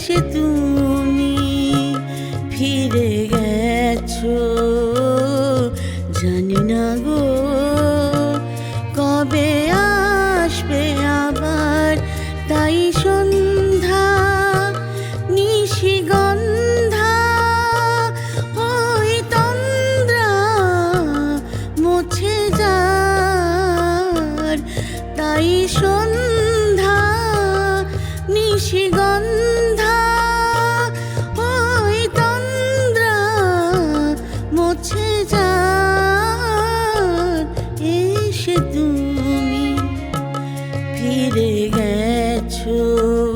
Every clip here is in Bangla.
এসে তুমি ফিরে গেছো। জানি না গো কবে আসবে আবার। তাই সন্ধ্যা নিশিগন্ধা ওই তন্দ্রা মুছে যার। তাই সন্ধ্যা ফিরে গেছো জানি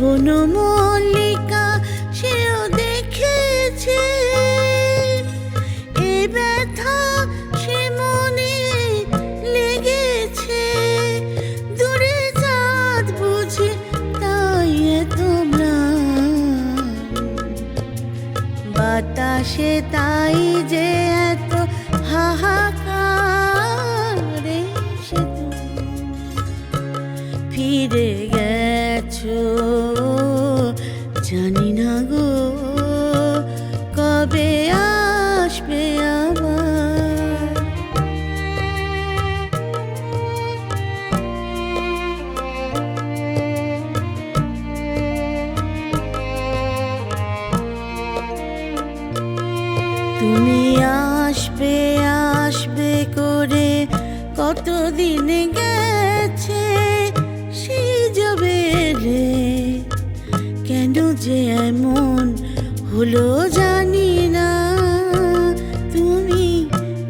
বনমল্লিকা, সেও দেখেছে। এ ব্যথা সে মনে লেগেছে। দূরে চাঁদ বুঝে তাই তোমরা। বাতাসে তাই যে এত হাহাকার ফিরে গেছো জানি না গো কবে আসবে আবার তুমি আসবে আসবে করে কতদিন গেছে যে এমন হলো জানি না, তুমি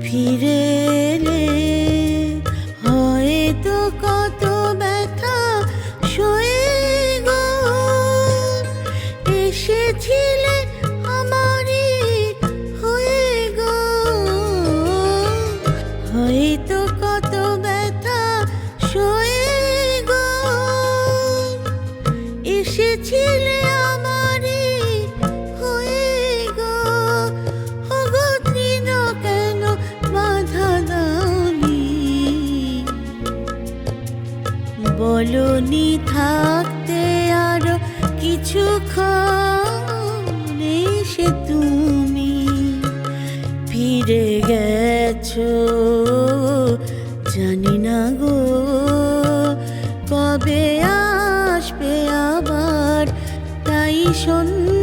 ফিরে এলে। হয়তো কত ব্যথা গো, এসেছিলে আমারই হয়ে হয়তো কত ব্যথা গো, এসেছিলে বলনি থাকতে আরও কিছু সে তুমি ফিরে গেছো, জানি না গো কবে আসবে আবার, তাই সন্ধ্যা